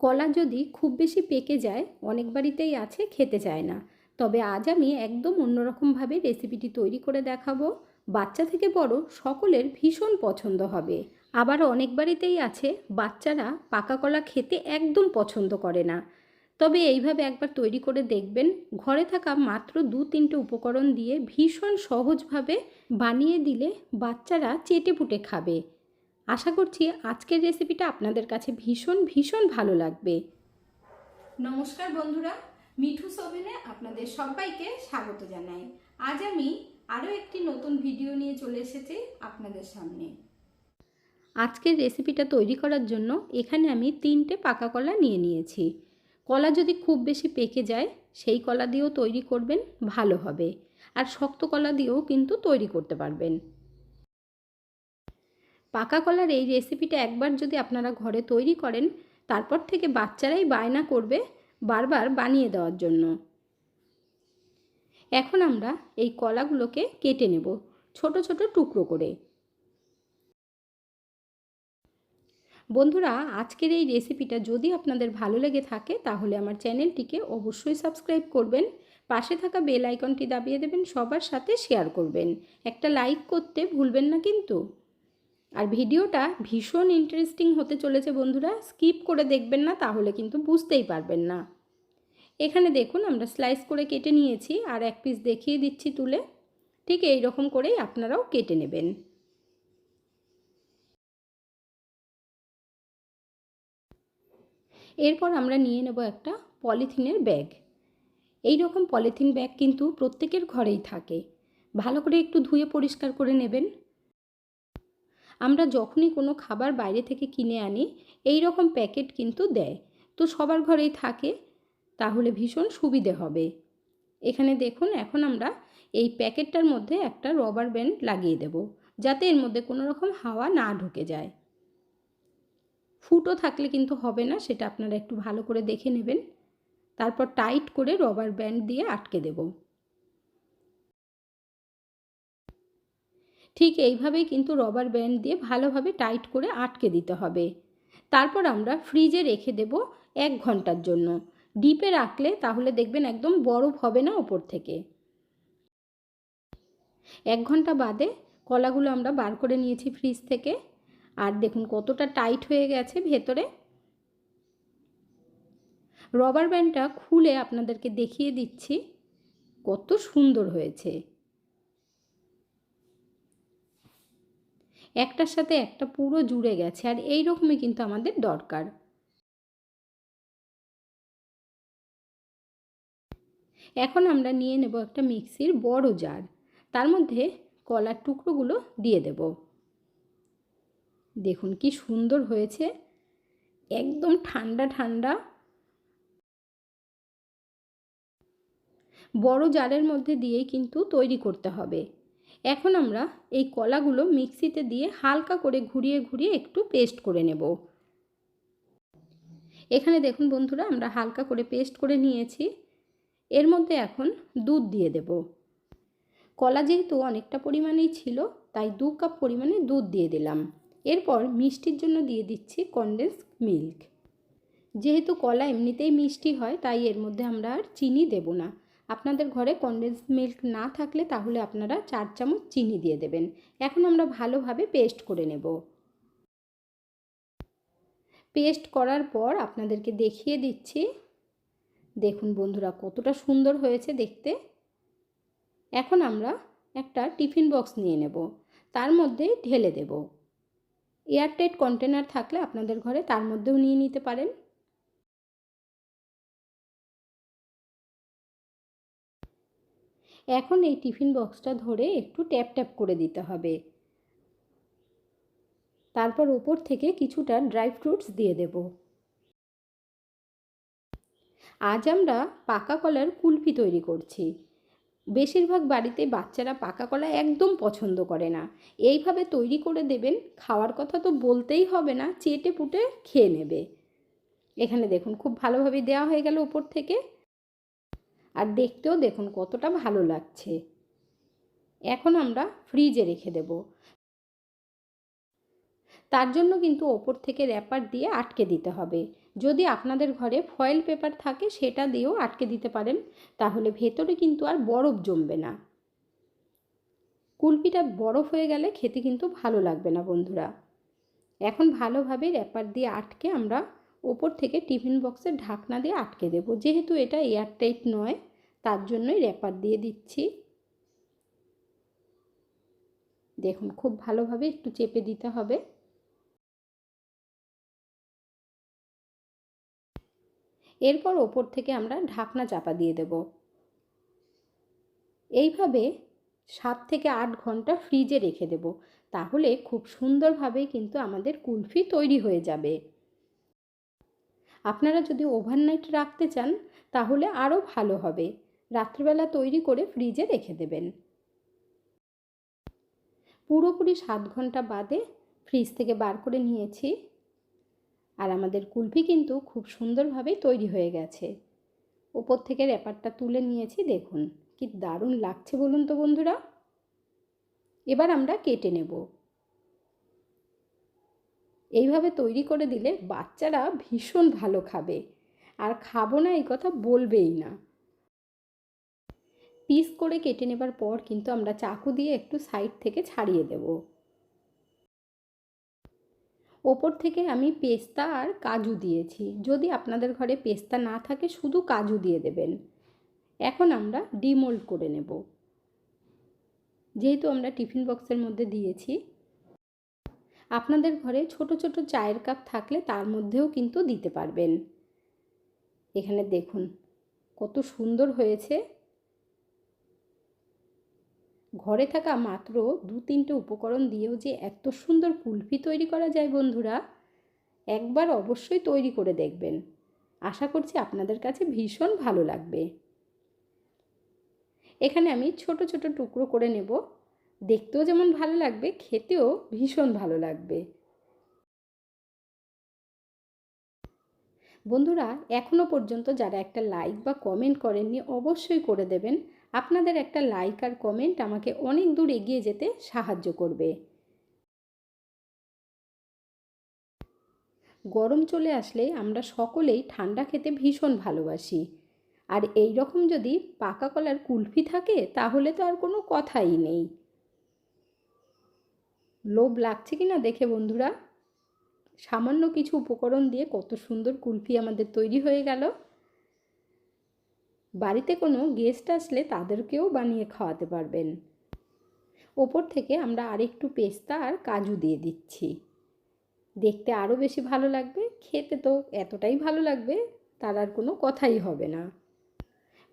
কলা যদি খুব বেশি পেকে যায়, অনেক বাড়িতেই আছে, খেতে চায় না। তবে আজ আমি একদম অন্যরকমভাবে রেসিপিটি তৈরি করে দেখাবো। বাচ্চা থেকে বড় সকলের ভীষণ পছন্দ হবে। আবার অনেক বাড়িতেই আছে, বাচ্চারা পাকা কলা খেতে একদম পছন্দ করে না। তবে এইভাবে একবার তৈরি করে দেখবেন, ঘরে থাকা মাত্র দু তিনটে উপকরণ দিয়ে ভীষণ সহজভাবে বানিয়ে দিলে বাচ্চারা চেটে পুটে খাবে। আশা করছি আজকের রেসিপিটা আপনাদের কাছে ভীষণ ভীষণ ভালো লাগবে। নমস্কার বন্ধুরা মিঠু সোভেনে আপনাদের সবাইকে স্বাগত জানাই। আজ আমি আরও একটি নতুন ভিডিও নিয়ে চলে এসেছি আপনাদের সামনে। আজকের রেসিপিটা তৈরি করার জন্য এখানে আমি তিনটে পাকা কলা নিয়ে নিয়েছি। কলা যদি খুব বেশি পেকে যায় সেই কলা দিয়েও তৈরি করবেন ভালো হবে। আর শক্ত কলা দিয়েও কিন্তু তৈরি করতে পারবেন। পাকা কলার এই রেসিপিটা একবার যদি আপনারা ঘরে তৈরি করেন, তারপর থেকে বাচ্চারাই বায়না করবে বারবার বানিয়ে দেওয়ার জন্য। এখন আমরা এই কলাগুলোকে কেটে নেব ছোট ছোট টুকরো করে। বন্ধুরা, আজকের এই রেসিপিটা যদি আপনাদের ভালো লেগে থাকে, তাহলে আমার চ্যানেলটিকে অবশ্যই সাবস্ক্রাইব করবেন, পাশে থাকা বেল আইকনটি দাবিয়ে দেবেন, সবার সাথে শেয়ার করবেন। একটা লাইক করতে ভুলবেন না কিন্তু। আর ভিডিওটা ভীষণ ইন্টারেস্টিং হতে চলেছে বন্ধুরা। স্কিপ করে দেখবেন না, তাহলে কিন্তু বুঝতেই পারবেন না। এখানে দেখুন, আমরা স্লাইস করে কেটে নিয়েছি, আর এক পিস দেখিয়ে দিচ্ছি তুলে। ঠিক এই রকম করেই আপনারাও কেটে নেবেন। এরপর আমরা নিয়ে নেব একটা পলিথিনের ব্যাগ। এই রকম পলিথিন ব্যাগ কিন্তু প্রত্যেকের ঘরেই থাকে। ভালো করে একটু ধুয়ে পরিষ্কার করে নেবেন। আমরা যখনই কোনো খাবার বাইরে থেকে কিনে আনি, এই রকম প্যাকেট কিন্তু দেয়। তো সবার ঘরেই থাকে, তাহলে ভীষণ সুবিধে হবে। এখানে দেখুন, এখন আমরা এই প্যাকেটটার মধ্যে একটা রবার ব্যান্ড লাগিয়ে দেব, যাতে এর মধ্যে কোনো রকম হাওয়া না ঢুকে যায়। ফুটো থাকলে কিন্তু হবে না, সেটা আপনারা একটু ভালো করে দেখে নেবেন। তারপর টাইট করে রবার ব্যান্ড দিয়ে আটকে দেব। ঠিক এইভাবেই কিন্তু রবার ব্যান্ড দিয়ে ভালোভাবে টাইট করে আটকে দিতে হবে। তারপর আমরা ফ্রিজে রেখে দেব এক ঘণ্টার জন্য। ডিপে রাখলে তাহলে দেখবেন একদম বরফ হবে না ওপর থেকে। এক ঘণ্টা বাদে কলাগুলো আমরা বার করে নিয়েছি ফ্রিজ থেকে। আর দেখুন কতটা টাইট হয়ে গেছে ভেতরে। রবার ব্যান্ডটা খুলে আপনাদেরকে দেখিয়ে দিচ্ছি। কত সুন্দর হয়েছে। একটার সাথে একটা পুরো জুড়ে গেছে আর এই রকমই কিন্তু আমাদের দরকার। এখন আমরা নিয়ে নেব একটা মিক্সির বড় জার। তার মধ্যে কলার টুকরোগুলো দিয়ে দেব। দেখুন কি সুন্দর হয়েছে। একদম ঠান্ডা ঠান্ডা। বড় জারের মধ্যে দিয়েই কিন্তু তৈরি করতে হবে। এখন আমরা এই কলাগুলো মিক্সিতে দিয়ে হালকা করে ঘুরিয়ে ঘুরিয়ে একটু পেস্ট করে নেব। এখানে দেখুন বন্ধুরা, আমরা হালকা করে পেস্ট করে নিয়েছি। এর মধ্যে এখন দুধ দিয়ে দেব। কলা যেহেতু অনেকটা পরিমাণেই ছিল, তাই দু কাপ পরিমাণে দুধ দিয়ে দিলাম। এরপর মিষ্টির জন্য দিয়ে দিচ্ছি কনডেন্স মিল্ক যেহেতু কলা এমনিতেই মিষ্টি হয়, তাই এর মধ্যে আমরা আর চিনি দেব না। আপনাদের ঘরে কনডেন্স মিল্ক না থাকলে তাহলে আপনারা চার চামচ চিনি দিয়ে দেবেন। এখন আমরা ভালোভাবে পেস্ট করে নেব। পেস্ট করার পর আপনাদেরকে দেখিয়ে দিচ্ছি। দেখুন বন্ধুরা কতটা সুন্দর হয়েছে দেখতে। এখন আমরা একটা টিফিন বক্স নিয়ে নেব। তার মধ্যে ঢেলে দেব। এয়ারটাইট কন্টেনার থাকলে আপনাদের ঘরে তার মধ্যেও নিয়ে নিতে পারেন। এখন এই টিফিন বক্সটা ধরে একটু ট্যাপ ট্যাপ করে দিতে হবে। তারপর ওপর থেকে কিছুটা ড্রাই ফ্রুটস দিয়ে দেব। আজ আমরা পাকা কলার কুলফি তৈরি করছি। বেশিরভাগ বাড়িতে বাচ্চারা পাকা কলা একদম পছন্দ করে না। এইভাবে তৈরি করে দেবেন, খাওয়ার কথা তো বলতেই হবে না, চেটে পুটে খেয়ে নেবে। এখানে দেখুন, খুব ভালোভাবে দেওয়া হয়ে গেল উপর থেকে। আর দেখতেও দেখুন কতটা ভালো লাগছে। এখন আমরা ফ্রিজে রেখে দেব। তার জন্য কিন্তু ওপর থেকে র্যাপার দিয়ে আটকে দিতে হবে। যদি আপনাদের ঘরে ফয়েল পেপার থাকে, সেটা দিয়েও আটকে দিতে পারেন, তাহলে ভেতরে কিন্তু আর বরফ জমবে না। কুলপিটা বরফ হয়ে গেলে খেতে কিন্তু ভালো লাগবে না বন্ধুরা। এখন ভালোভাবে র্যাপার দিয়ে আটকে আমরা ওপর থেকে টিফিন বক্সের ঢাকনা দিয়ে আটকে দেব। যেহেতু এটা এয়ারটাইট নয়, তার জন্যই র্যাপার দিয়ে দিচ্ছি। দেখুন, খুব ভালোভাবে একটু চেপে দিতে হবে। এরপর ওপর থেকে আমরা ঢাকনা চাপা দিয়ে দেব। এইভাবে সাত থেকে আট ঘণ্টা ফ্রিজে রেখে দেব। তাহলে খুব সুন্দরভাবে কিন্তু আমাদের কুলফি তৈরি হয়ে যাবে। আপনারা যদি ওভারনাইট রাখতে চান, তাহলে আরও ভালো হবে। রাত্রিবেলা তৈরি করে ফ্রিজে রেখে দেবেন। পুরোপুরি সাত ঘণ্টা বাদে ফ্রিজ থেকে বার করে নিয়েছি। আর আমাদের কুলফি কিন্তু খুব সুন্দরভাবেই তৈরি হয়ে গেছে। ওপর থেকে র্যাপারটা তুলে নিয়েছি, দেখুন, কি দারুণ লাগছে বলুন তো বন্ধুরা। এবার আমরা কেটে নেব। এইভাবে তৈরি করে দিলে বাচ্চারা ভীষণ ভালো খাবে। আর খাব না এই কথা বলবেই না। পিস করে কেটে নেবার পর কিন্তু আমরা চাকু দিয়ে একটু সাইড থেকে ছাড়িয়ে দেব। ওপর থেকে আমি পেস্তা আর কাজু দিয়েছি। যদি আপনাদের ঘরে পেস্তা না থাকে, শুধু কাজু দিয়ে দেবেন। এখন আমরা ডিমোল্ড করে নেব। যেহেতু আমরা টিফিন বক্সের মধ্যে দিয়েছি আপনাদের ঘরে ছোট ছোট চায়ের কাপ থাকলে তার মধ্যেও কিন্তু দিতে পারবেন। এখানে দেখুন, কত সুন্দর হয়েছে। ঘরে থাকা মাত্র দু তিনটে উপকরণ দিয়েও যে এত সুন্দর কুলফি তৈরি করা যায় বন্ধুরা, একবার অবশ্যই তৈরি করে দেখবেন। আশা করছি আপনাদের কাছে ভীষণ ভালো লাগবে। এখানে আমি ছোট ছোট টুকরো করে নেব। দেখতেও যেমন ভালো লাগবে, খেতেও ভীষণ ভালো লাগবে। বন্ধুরা এখনও পর্যন্ত যারা একটা লাইক বা কমেন্ট করেননি, অবশ্যই করে দেবেন। আপনাদের একটা লাইক আর কমেন্ট আমাকে অনেক দূর এগিয়ে যেতে সাহায্য করবে। গরম চলে আসলে আমরা সকলেই ঠান্ডা খেতে ভীষণ ভালোবাসি। আর এই রকম যদি পাকা কলার কুলফি থাকে, তাহলে তো আর কোনো কথাই নেই। লোভ লাগছে কি না দেখে বন্ধুরা? সামান্য কিছু উপকরণ দিয়ে কত সুন্দর কুলফি আমাদের তৈরি হয়ে গেল। বাড়িতে কোনো গেস্ট আসলে তাদেরকেও বানিয়ে খাওয়াতে পারবেন। ওপর থেকে আমরা আরেকটু পেস্তা আর কাজু দিয়ে দিচ্ছি। দেখতে আরও বেশি ভালো লাগবে, খেতে তো এতটাই ভালো লাগবে, তার আর কোনো কথাই হবে না।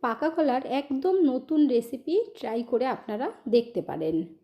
পাকা কলার একদম নতুন রেসিপি ট্রাই করে আপনারা দেখতে পারেন।